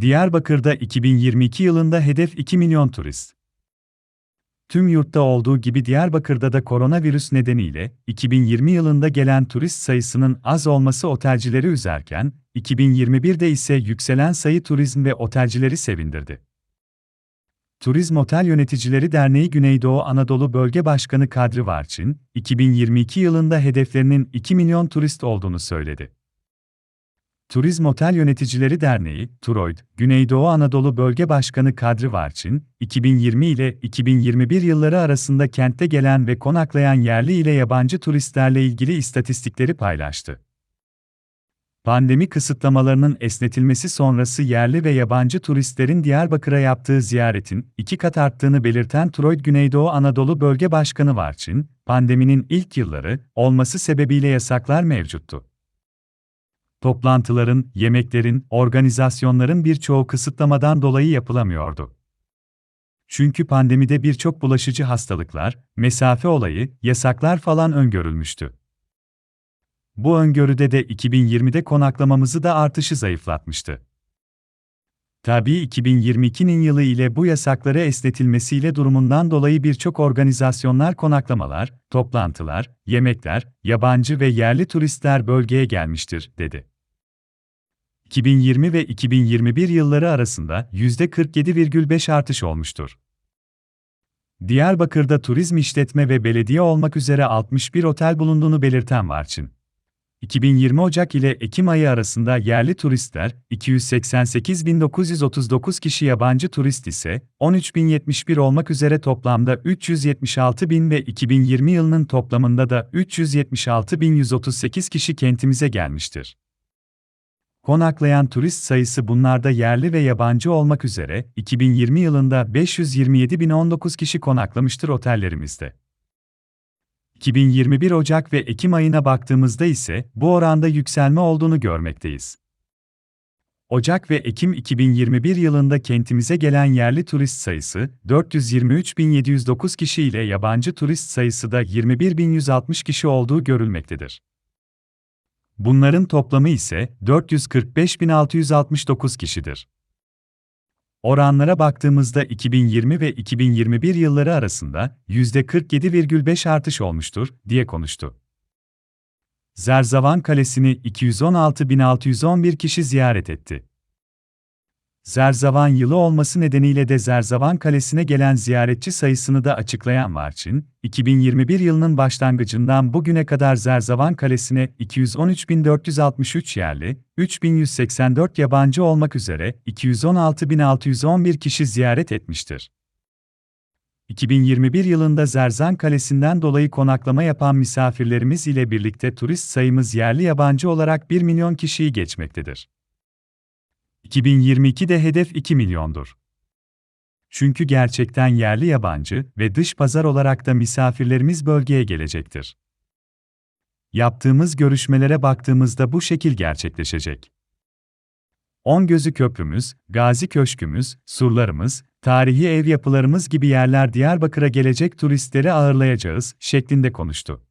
Diyarbakır'da 2022 yılında hedef 2 milyon turist. Tüm yurtta olduğu gibi Diyarbakır'da da koronavirüs nedeniyle 2020 yılında gelen turist sayısının az olması otelcileri üzerken, 2021'de ise yükselen sayı turizm ve otelcileri sevindirdi. Turizm Otel Yöneticileri Derneği Güneydoğu Anadolu Bölge Başkanı Kadri Varçin, 2022 yılında hedeflerinin 2 milyon turist olduğunu söyledi. Turizm Otel Yöneticileri Derneği, TUROYD, Güneydoğu Anadolu Bölge Başkanı Kadri Varçin, 2020 ile 2021 yılları arasında kentte gelen ve konaklayan yerli ile yabancı turistlerle ilgili istatistikleri paylaştı. Pandemi kısıtlamalarının esnetilmesi sonrası yerli ve yabancı turistlerin Diyarbakır'a yaptığı ziyaretin iki kat arttığını belirten Troyd Güneydoğu Anadolu Bölge Başkanı Varçin, pandeminin ilk yılları olması sebebiyle yasaklar mevcuttu. Toplantıların, yemeklerin, organizasyonların birçoğu kısıtlamadan dolayı yapılamıyordu. Çünkü pandemide birçok bulaşıcı hastalıklar, mesafe olayı, yasaklar falan öngörülmüştü. Bu öngörüde de 2020'de konaklamamızı da artışı zayıflatmıştı. Tabii 2022'nin yılı ile bu yasakları esnetilmesiyle durumundan dolayı birçok organizasyonlar konaklamalar, toplantılar, yemekler, yabancı ve yerli turistler bölgeye gelmiştir, dedi. 2020 ve 2021 yılları arasında %47,5 artış olmuştur. Diyarbakır'da turizm işletme ve belediye olmak üzere 61 otel bulunduğunu belirten Varçın. 2020 Ocak ile Ekim ayı arasında yerli turistler 288.939 kişi yabancı turist ise 13.071 olmak üzere toplamda 376.000 ve 2020 yılının toplamında da 376.138 kişi kentimize gelmiştir. Konaklayan turist sayısı bunlarda yerli ve yabancı olmak üzere 2020 yılında 527.019 kişi konaklamıştır otellerimizde. 2021 Ocak ve Ekim ayına baktığımızda ise bu oranda yükselme olduğunu görmekteyiz. Ocak ve Ekim 2021 yılında kentimize gelen yerli turist sayısı 423.709 kişi ile yabancı turist sayısı da 21.160 kişi olduğu görülmektedir. Bunların toplamı ise 445.669 kişidir. Oranlara baktığımızda 2020 ve 2021 yılları arasında %47,5 artış olmuştur, diye konuştu. Zerzavan Kalesi'ni 216.611 kişi ziyaret etti. Zerzavan yılı olması nedeniyle de Zerzavan Kalesi'ne gelen ziyaretçi sayısını da açıklayan Varçin, 2021 yılının başlangıcından bugüne kadar Zerzavan Kalesi'ne 213.463 yerli, 3.184 yabancı olmak üzere 216.611 kişi ziyaret etmiştir. 2021 yılında Zerzan Kalesi'nden dolayı konaklama yapan misafirlerimiz ile birlikte turist sayımız yerli yabancı olarak 1 milyon kişiyi geçmektedir. 2022'de hedef 2 milyondur. Çünkü gerçekten yerli yabancı ve dış pazar olarak da misafirlerimiz bölgeye gelecektir. Yaptığımız görüşmelere baktığımızda bu şekil gerçekleşecek. On Gözü Köprümüz, Gazi Köşkümüz, surlarımız, tarihi ev yapılarımız gibi yerler Diyarbakır'a gelecek turistleri ağırlayacağız şeklinde konuştu.